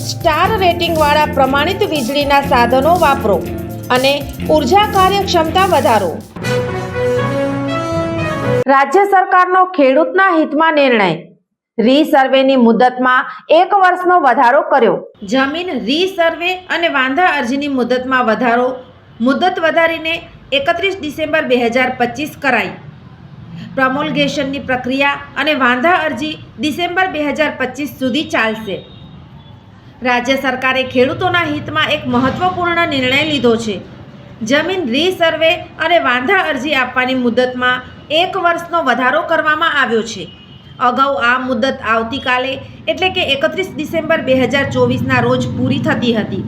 Star રેટિંગવાળા પ્રમાણિત વીજળીના સાધનો વાપરો અને ઊર્જા કાર્યક્ષમતા વધારો. રાજ્ય સરકારનો ખેડૂતના હિતમાં નિર્ણય. રીસર્વેની મુદતમાં એક વર્ષનો વધારો કર્યો. જમીન રીસર્વે અને વાંધા અરજીની મુદતમાં વધારો. મુદત વધારીને એકત્રીસ ડિસેમ્બર બે હજાર પચીસ કરાઈ. પ્રમોલગેશનની પ્રક્રિયા અને વાંધા અરજી ડિસેમ્બર બે હજાર પચીસ સુધી ચાલશે. રાજ્ય સરકારે ખેડૂતોના હિતમાં એક મહત્વપૂર્ણ નિર્ણય લીધો છે. જમીન રીસર્વે અને વાંધા અરજી આપવાની મુદતમાં એક વર્ષનો વધારો કરવામાં આવ્યો છે. અગાઉ આ મુદત આવતીકાલે, એટલે કે એકત્રીસ ડિસેમ્બર બે હજાર ચોવીસના રોજ પૂરી થતી હતી.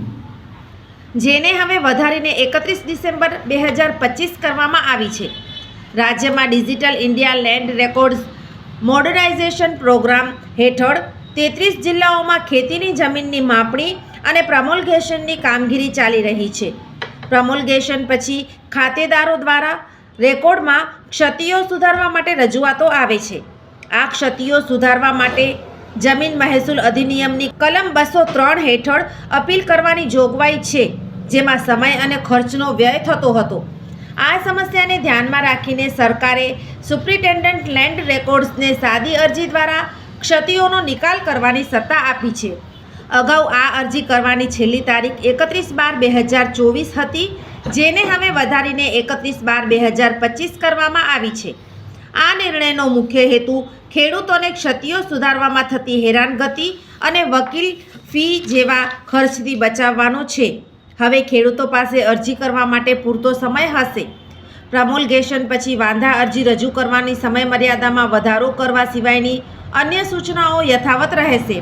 જેને હવે વધારીને એકત્રીસ ડિસેમ્બર બે હજાર પચીસ કરવામાં આવી છે. રાજ્યમાં digital India land records modernisation programme હેઠળ તેત્રીસ જિલ્લાઓમાં ખેતીની જમીનની માપણી અને પ્રમોલગેશનની કામગીરી ચાલી રહી છે. પ્રમોલગેશન પછી ખાતેદારો દ્વારા રેકોર્ડમાં ક્ષતિઓ સુધારવા માટે રજૂઆતો આવે છે. આ ક્ષતિઓ સુધારવા માટે જમીન મહેસૂલ અધિનિયમની કલમ બસો ત્રણ હેઠળ અપીલ કરવાની જોગવાઈ છે, જેમાં સમય અને ખર્ચનો વ્યય થતો હતો. આ સમસ્યાને ધ્યાનમાં રાખીને સરકારે સુપ્રિન્ટેન્ડન્ટ લેન્ડ રેકોર્ડ્સને સાદી અરજી દ્વારા ક્ષતિઓનો નિકાલ કરવાની સત્તા આપી છે. અગાઉ આ અરજી કરવાની છેલ્લી તારીખ એકત્રીસ બાર બે હજાર ચોવીસ હતી, જેને હવે વધારીને એકત્રીસ બાર બે હજાર પચીસ કરવામાં આવી છે. આ નિર્ણયનો મુખ્ય હેતુ ખેડૂતોને ક્ષતિઓ સુધારવામાં થતી હેરાનગતિ અને વકીલ ફી જેવા ખર્ચથી બચાવવાનો છે. હવે ખેડૂતો પાસે અરજી કરવા માટે પૂરતો સમય હશે. પ્રમોલગેશન પછી વાંધા અરજી રજૂ કરવાની સમયમર્યાદામાં વધારો કરવા સિવાયની અન્ય સૂચનાઓ યથાવત રહેશે.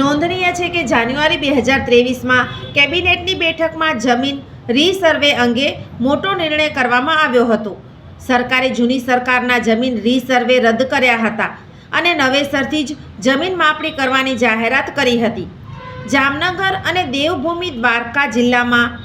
નોંધનીય છે કે જાન્યુઆરી બે હજાર ત્રેવીસમાં કેબિનેટની બેઠકમાં જમીન રીસર્વે અંગે મોટો નિર્ણય કરવામાં આવ્યો હતો. સરકારે જૂની સરકારના જમીન રીસર્વે રદ કર્યા હતા અને નવેસરથી જ જમીન માપણી કરવાની જાહેરાત કરી હતી. જામનગર અને દેવભૂમિ દ્વારકા જિલ્લામાં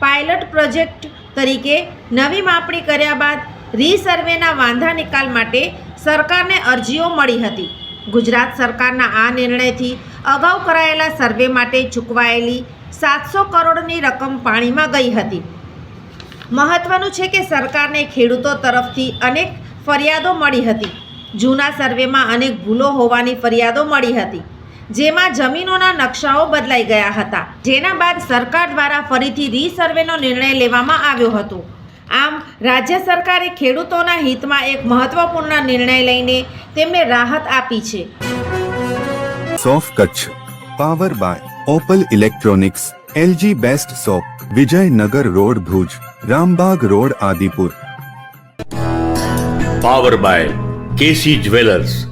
પાયલટ પ્રોજેક્ટ તરીકે નવી માપણી કર્યા બાદ રીસર્વેના વાંધા નિકાલ માટે સરકારને અરજીઓ મળી હતી. ગુજરાત સરકારના આ નિર્ણયથી અગાઉ કરાયેલા સર્વે માટે ચૂકવાયેલી સાતસો કરોડની રકમ પાણીમાં ગઈ હતી. મહત્વનું છે કે સરકારને ખેડૂતો તરફથી અનેક ફરિયાદો મળી હતી. જૂના સર્વેમાં અનેક ભૂલો હોવાની ફરિયાદો મળી હતી. જેમાં જમીનોના નકશાઓ બદલાઈ ગયા હતા. જેના બાદ સરકાર દ્વારા ફરીથી રીસર્વેનો નિર્ણય લેવામાં આવ્યો હતો. આમ રાજ્ય સરકારે ખેડૂતોના હિતમાં એક મહત્વપૂર્ણ નિર્ણય લઈને તેમને રાહત આપી છે. સોફ Kutch power by Opal electronics LG best shop Vijaynagar road Bhuj Rambagh road Adipur. Power by KC jewellers.